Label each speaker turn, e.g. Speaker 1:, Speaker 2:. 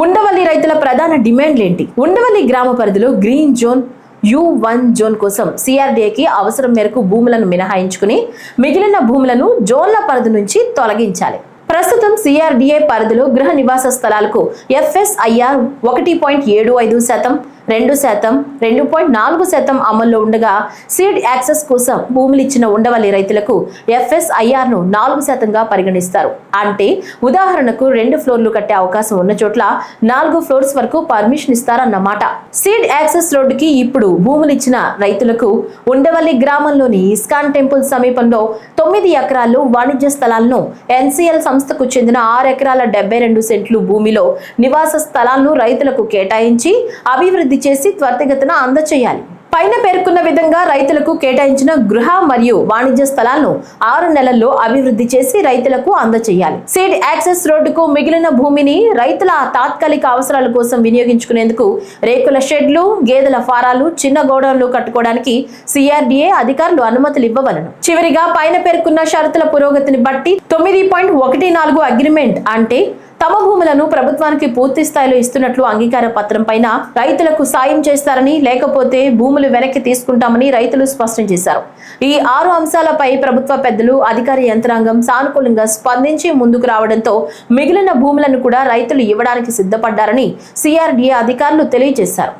Speaker 1: ఉండవల్లి రైతుల ప్రధాన డిమాండ్లేంటి ఉండవల్లి గ్రామ పరిధిలో green zone U one zone కోసం సిఆర్డీఏకి అవసరం మేరకు భూములను మినహాయించుకుని మిగిలిన భూములను జోన్ల పరిధి నుంచి తొలగించాలి. ప్రస్తుతం సిఆర్డీఏ పరిధిలో గృహ నివాస స్థలాలకు ఎఫ్ఎస్ఐఆర్ ఒకటి పాయింట్ ఏడు ఐదు శాతం రెండు శాతం రెండు పాయింట్ నాలుగు శాతం అమల్లో ఉండగా సీడ్ యాక్సెస్ కోసం భూములు ఇచ్చిన ఉండవల్లి రైతులకు ఎఫ్ఎస్ఐఆర్ను నాలుగు శాతంగా పరిగణిస్తారు. అంటే ఉదాహరణకు రెండు ఫ్లోర్లు కట్టే అవకాశం ఉన్న చోట్ల నాలుగు ఫ్లోర్స్ వరకు పర్మిషన్ ఇస్తారన్నమాట. సీడ్ యాక్సెస్ రోడ్డుకి ఇప్పుడు భూములు ఇచ్చిన రైతులకు ఉండవల్లి గ్రామంలోని ఇస్కాన్ టెంపుల్ సమీపంలో తొమ్మిది ఎకరాల్లో వాణిజ్య స్థలాలను ఎన్సీఎల్ సంస్థకు చెందిన ఆరు ఎకరాల డెబ్బై రెండు సెంట్లు భూమిలో నివాస స్థలాలను రైతులకు కేటాయించి అభివృద్ధి చేసి త్వరితగతిన అందచేయాలి. పైన పేర్కొన్న విధంగా రైతులకు కేటాయించిన గృహ మరియు వాణిజ్య స్థలాలను ఆరు నెలల్లో అభివృద్ధి చేసి రైతులకు అందచేయాలి. సీడ్ యాక్సెస్ రోడ్డుకు మిగిలిన భూమిని రైతుల తాత్కాలిక అవసరాల కోసం వినియోగించుకునేందుకు రేకుల షెడ్లు గేదెల ఫారాలు చిన్న గోడౌన్లు కట్టుకోవడానికి సిఆర్డీఏ అధికారులు అనుమతులు ఇవ్వవలను. చివరిగా పైన పేర్కొన్న షరతుల పురోగతిని బట్టి తొమ్మిది పాయింట్ ఒకటి నాలుగు అగ్రిమెంట్ అంటే తమ భూములను ప్రభుత్వానికి పూర్తి స్థాయిలో ఇస్తున్నట్లు అంగీకార పత్రం పైన రైతులకు సాయం చేస్తారని లేకపోతే భూములు వెనక్కి తీసుకుంటామని రైతులు స్పష్టం చేశారు. ఈ ఆరు అంశాలపై ప్రభుత్వ పెద్దలు అధికార యంత్రాంగం సానుకూలంగా స్పందించి ముందుకు రావడంతో మిగిలిన భూములను కూడా రైతులు ఇవ్వడానికి సిద్ధపడ్డారని సిఆర్డీఏ అధికారులు తెలియజేశారు.